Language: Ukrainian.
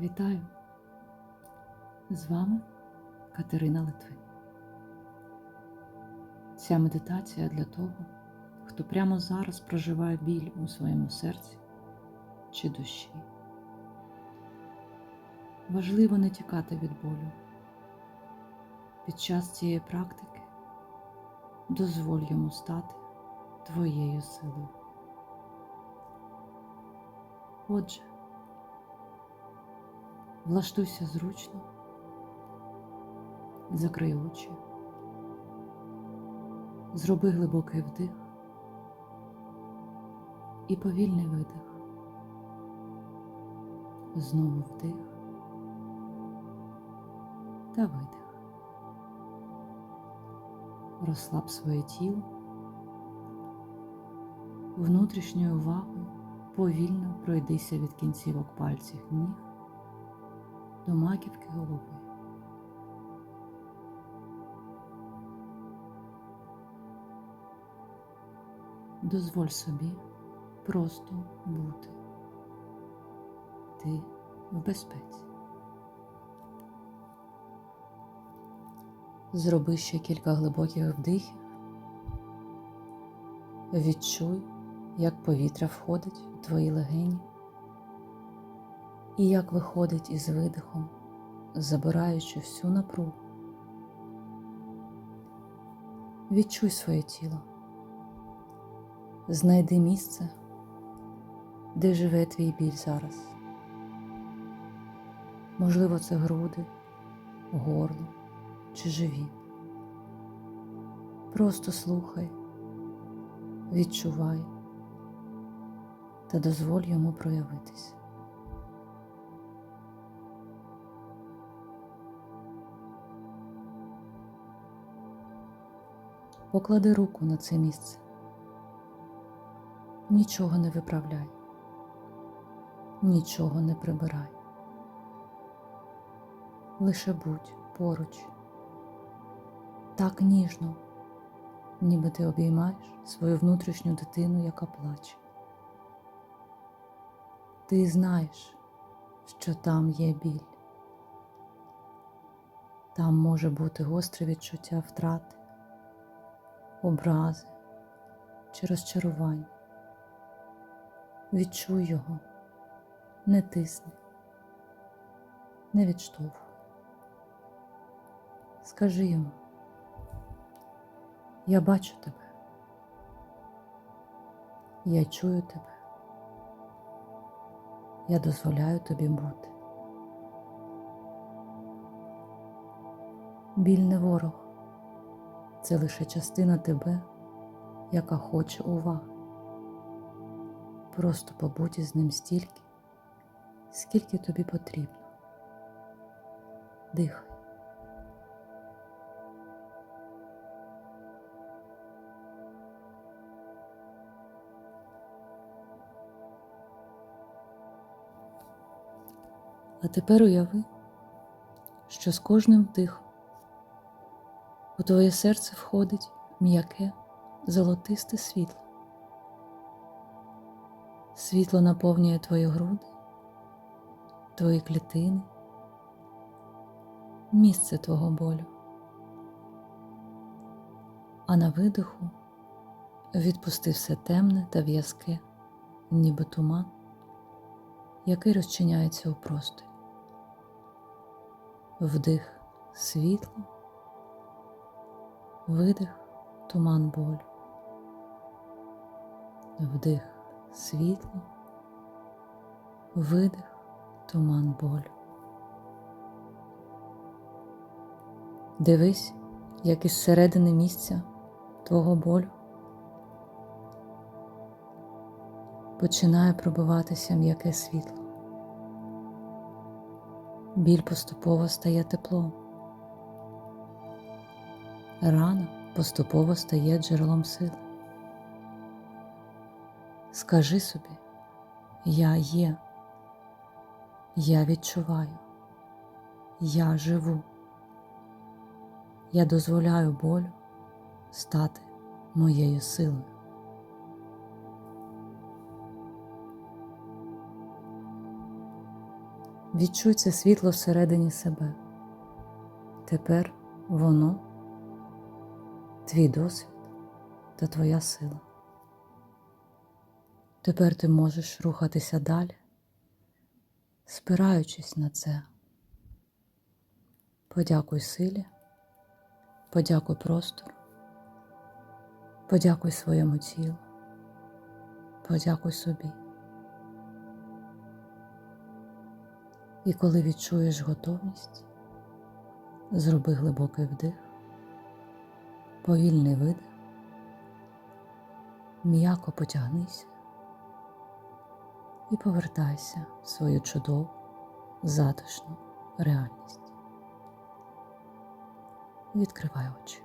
Вітаю! З вами Катерина Литвин. Ця медитація для того, хто прямо зараз проживає біль у своєму серці чи душі. Важливо не тікати від болю. Під час цієї практики дозволь йому стати твоєю силою. Отже, влаштуйся зручно, закрий очі, зроби глибокий вдих і повільний видих. Знову вдих та видих. Розслаб своє тіло, внутрішньою увагою повільно пройдися від кінцівок пальців ніг до маківки голови. Дозволь собі просто бути. Ти в безпеці. Зроби ще кілька глибоких вдихів. Відчуй, як повітря входить у твої легені і як виходить із видихом, забираючи всю напругу. Відчуй своє тіло. Знайди місце, де живе твій біль зараз. Можливо, це груди, горло чи живіт. Просто слухай, відчувай та дозволь йому проявитись. Поклади руку на це місце. Нічого не виправляй, нічого не прибирай. Лише будь поруч, так ніжно, ніби ти обіймаєш свою внутрішню дитину, яка плаче. Ти знаєш, що там є біль. Там може бути гостре відчуття втрати, образи чи розчарування. Відчуй його, не тисни, не відштовхуй. Скажи йому, я бачу тебе, я чую тебе, я дозволяю тобі бути. Біль не ворог, це лише частина тебе, яка хоче уваги. Просто побудь із ним стільки, скільки тобі потрібно. Дихай. А тепер уяви, що з кожним вдихом у твоє серце входить м'яке золотисте світло. Світло наповнює твої груди, твої клітини, місце твого болю. А на видиху відпусти все темне та в'язке, ніби туман, який розчиняється у просторі. Вдих світло, видих туман болю. Вдих світло, видих туман болю. Дивись, як із середини місця твого болю починає пробиватися м'яке світло. Біль поступово стає теплом. Рана поступово стає джерелом сил. Скажи собі, я є, я відчуваю, я живу, я дозволяю болю стати моєю силою. Відчуй це світло всередині себе. Тепер воно твій досвід та твоя сила. Тепер ти можеш рухатися далі, спираючись на це. Подякуй силі, подякуй простору, подякуй своєму тілу, подякуй собі. І коли відчуєш готовність, зроби глибокий вдих, повільний видих, м'яко потягнися і повертайся в свою чудову, затишну реальність. Відкривай очі.